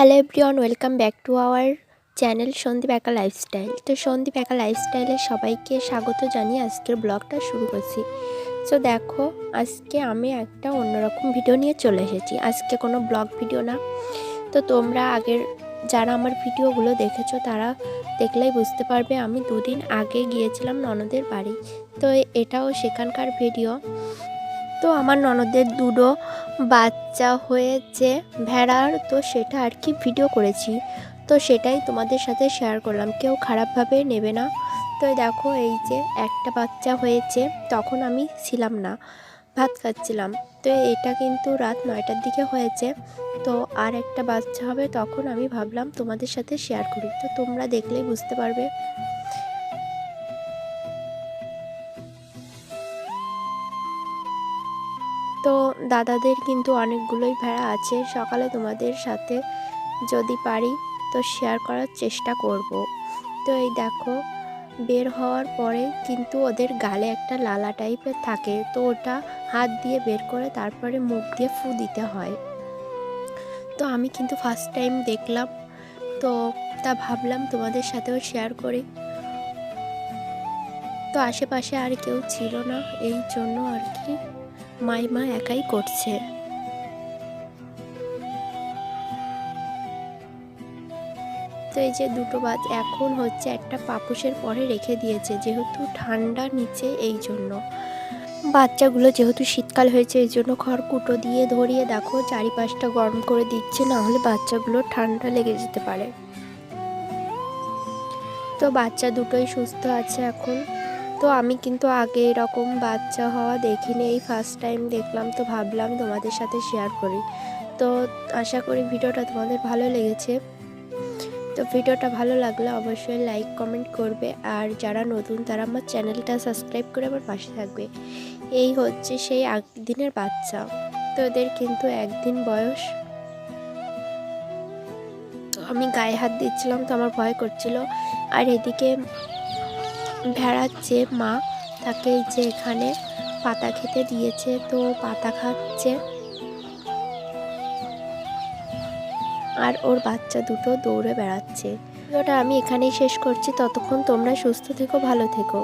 Hello everyone welcome back to our channel Sandip একা lifestyle তো সন্দীপ একা লাইফস্টাইলে সবাইকে স্বাগত জানিয়ে আজকের ব্লগটা শুরু করছি। সো দেখো, আজকে আমি একটা অন্যরকম ভিডিও নিয়ে চলে এসেছি। আজকে কোনো ব্লগ ভিডিও না। তো তোমরা আগের, যারা আমার ভিডিওগুলো দেখেছ, তারা দেখলেই বুঝতে পারবে আমি দুদিন আগে গিয়েছিলাম ননদের বাড়ি। তো এটাও সেখানকার ভিডিও তো আমার ননদের দুটো বাচ্চা হয়েছে, ভেড়ার, তো সেটা আর কি ভিডিও করেছি। তো সেটাই তোমাদের সাথে শেয়ার করলাম। কেউ খারাপভাবে নেবে না। তো দেখো, এই যে একটা বাচ্চা হয়েছে, তখন আমি ছিলাম না, ভাত খাচ্ছিলাম। তো এটা কিন্তু রাত নয়টার দিকে হয়েছে। তো আর একটা বাচ্চা হবে, তখন আমি ভাবলাম তোমাদের সাথে শেয়ার করি। তো তোমরা দেখলেই বুঝতে পারবে। তো দাদাদের কিন্তু অনেকগুলোই ভেড়া আছে, সকালে তোমাদের সাথে যদি পারি তো শেয়ার করার চেষ্টা করব। তো এই দেখো, বের হওয়ার পরে কিন্তু ওদের গালে একটা লালা টাইপের থাকে, তো ওটা হাত দিয়ে বের করে তারপরে মুখ দিয়ে ফু দিতে হয়। তো আমি কিন্তু ফার্স্ট টাইম দেখলাম, তো তা ভাবলাম তোমাদের সাথেও শেয়ার করি। তো আশেপাশে আর কেউ ছিল না, এই জন্য আর কি। মাইমা একাই করছে। তো এই যে দুটো বাজ এখন হচ্ছে একটা পাপুসের পরে রেখে দিয়েছে, যেহেতু ঠান্ডা নিচে এই জন্য। বাচ্চাগুলো যেহেতু শীতকাল হয়েছে, এই জন্য খড়কুটো দিয়ে ধরিয়ে দেখো, চারিপাশটা গরম করে দিচ্ছে, না হলে বাচ্চাগুলো ঠান্ডা লেগে যেতে পারে। তো বাচ্চা দুটোই সুস্থ আছে এখন। তো আমি কিন্তু আগে এরকম বাচ্চা হওয়া দেখিনি, এই ফার্স্ট টাইম দেখলাম তো ভাবলাম তোমাদের সাথে শেয়ার করি। তো আশা করি ভিডিওটা তোমাদের ভালো লেগেছে। তো ভিডিওটা ভালো লাগলে অবশ্যই লাইক কমেন্ট করবে আর যারা নতুন তারা আমার চ্যানেলটা সাবস্ক্রাইব করে আমার পাশে থাকবে। এই হচ্ছে সেই দিনের বাচ্চা। তো এদের কিন্তু একদিন বয়স। আমি গায়ে হাত দিচ্ছিলাম তো আমার ভয় করছিল। আর এদিকে ভেড়ার যে মা, তাকে যে এখানে পাতা খেতে দিয়েছে, তো পাতা খাচ্ছে। আর ওর বাচ্চা দুটো দৌড়ে বেড়াচ্ছে। ভিডিওটা আমি এখানেই শেষ করছি। ততক্ষণ তোমরা সুস্থ থেকো, ভালো থেকো।